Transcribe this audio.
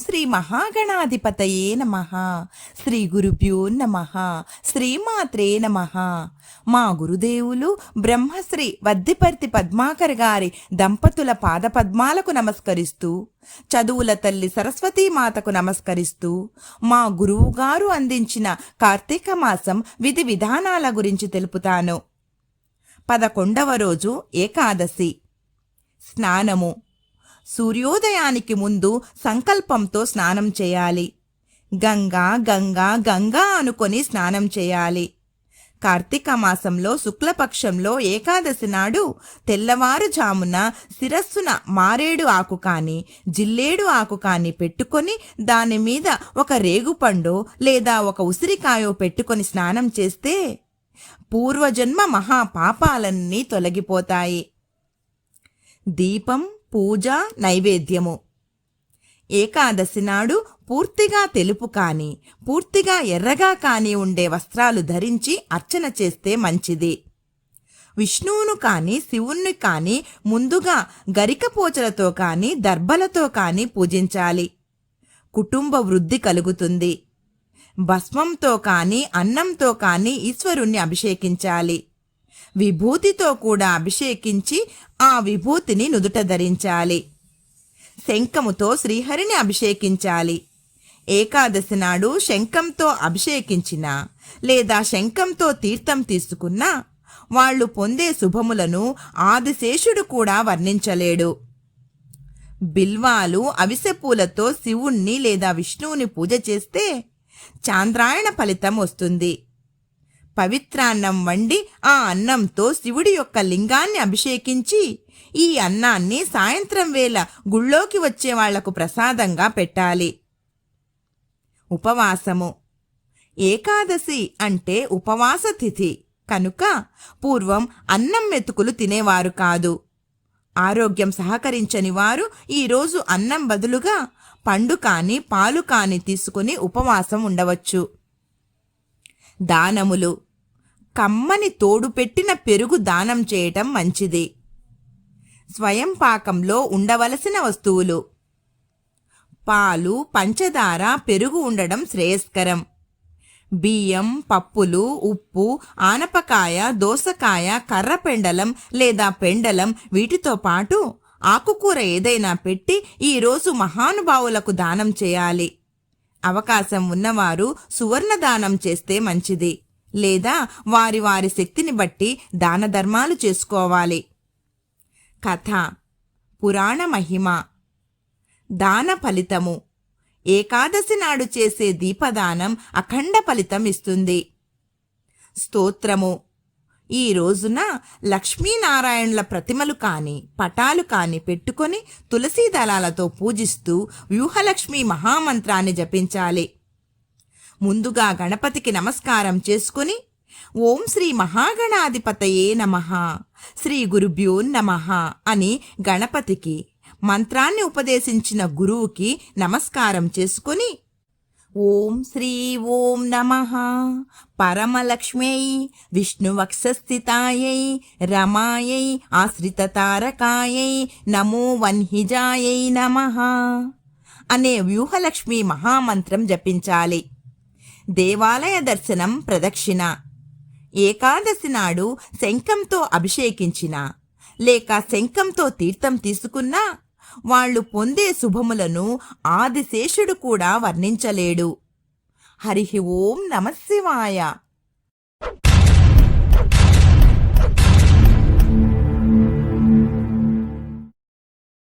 శ్రీ మహాగణాధిపతయే నమ. శ్రీ గురుభ్యో నమ. శ్రీమాత్రే నమ. మా గురుదేవులు బ్రహ్మశ్రీ వద్దిపర్తి పద్మాకర్ గారి దంపతుల పాదపద్మాలకు నమస్కరిస్తూ చదువుల తల్లి సరస్వతీమాతకు నమస్కరిస్తూ మా గురువుగారు అందించిన కార్తీక మాసం విధి విధానాల గురించి తెలుపుతాను. పదకొండవ రోజు ఏకాదశి. స్నానము. సూర్యోదయానికి ముందు సంకల్పంతో స్నానం చేయాలి. గంగా గంగా గంగా అనుకొని స్నానం చేయాలి. కార్తీక మాసంలో శుక్లపక్షంలో ఏకాదశి నాడు తెల్లవారుజామున శిరస్సున మారేడు ఆకు కాని జిల్లేడు ఆకు కాని పెట్టుకొని దాని మీద ఒక రేగుపండో లేదా ఒక ఉసిరికాయో పెట్టుకొని స్నానం చేస్తే పూర్వజన్మ మహాపాపాలన్నీ తొలగిపోతాయి. దీపం పూజ నైవేద్యము. ఏకాదశి నాడు పూర్తిగా తెలుపు కాని పూర్తిగా ఎర్రగా కాని ఉండే వస్త్రాలు ధరించి అర్చన చేస్తే మంచిది. విష్ణువును కాని శివుణ్ణి కాని ముందుగా గరికపోచలతో కాని దర్భలతో కాని పూజించాలి. కుటుంబ వృద్ధి కలుగుతుంది. భస్మంతో కాని అన్నంతో కాని ఈశ్వరుణ్ణి అభిషేకించాలి. విభూతితో కూడా అభిషేకించి ఆ విభూతిని నుదుట ధరించాలి. శంఖముతో శ్రీహరిని అభిషేకించాలి. ఏకాదశి నాడు శంఖంతో అభిషేకించిన లేదా శంఖంతో తీర్థం తీసుకున్నా వాళ్ళు పొందే శుభములను ఆదిశేషుడు కూడా వర్ణించలేడు. బిల్వాలు అవిసెపూలతో శివుణ్ణి లేదా విష్ణువుని పూజ చేస్తే చాంద్రాయణ ఫలితం వస్తుంది. పవిత్రాన్నం వండి ఆ అన్నంతో శివుడి యొక్క లింగాన్ని అభిషేకించి ఈ అన్నాన్ని సాయంత్రం వేళ గుళ్ళోకి వచ్చే వాళ్ళకు ప్రసాదంగా పెట్టాలి. ఉపవాసము. ఏకాదశి అంటే ఉపవాస తిథి. కనుక పూర్వం అన్నం మెతుకులు తినేవారు కాదు. ఆరోగ్యం సహకరించని వారు ఈరోజు అన్నం బదులుగా పండు కాని పాలు కాని తీసుకుని ఉపవాసం ఉండవచ్చు. దానములు. కమ్మని తోడు పెట్టిన పెరుగు దానం చేయటం మంచిది. స్వయం పాకంలో ఉండవలసిన వస్తువులు. పాలు పంచదార పెరుగు ఉండడం శ్రేయస్కరం. బియ్యం పప్పులు ఉప్పు ఆనపకాయ దోసకాయ కర్ర పెండలం లేదా పెండలం వీటితో పాటు ఆకుకూర ఏదైనా పెట్టి ఈరోజు మహానుభావులకు దానం చేయాలి. అవకాశం ఉన్నవారు సువర్ణ దానం చేస్తే మంచిది. లేదా వారి వారి శక్తిని బట్టి దాన ధర్మాలు చేసుకోవాలి. కథ. పురాణ మహిమ. దాన ఫలితము. ఏకాదశి నాడు చేసే దీపదానం అఖండ ఫలితం ఇస్తుంది. స్తోత్రము. ఈ రోజున లక్ష్మీనారాయణుల ప్రతిమలు కాని పటాలు కాని పెట్టుకొని తులసీ దళాలతో పూజిస్తూ వ్యూహలక్ష్మి మహామంత్రాన్ని జపించాలి. ముందుగా గణపతికి నమస్కారం చేసుకుని ఓం శ్రీ మహాగణాధిపతయే నమ శ్రీ గురుభ్యో నమ అని గణపతికి మంత్రాన్ని ఉపదేశించిన గురువుకి నమస్కారం చేసుకుని ఓం శ్రీ ఓం నమ పరమలక్ష్మ్యై విష్ణువక్షస్థితాయై రమాయై ఆశ్రితతారకాయై నమో వన్హిజాయై నమ అనే వ్యూహలక్ష్మి మహామంత్రం జపించాలి. దేవాలయ దర్శనం ప్రదక్షిణ. ఏకాదశి నాడు శంఖంతో అభిషేకించిన లేక శంఖంతో తీర్థం తీసుకున్నా వాళ్ళు పొందే శుభములను ఆదిశేషుడు కూడా వర్ణించలేడు. హరి ఓం నమశివాయ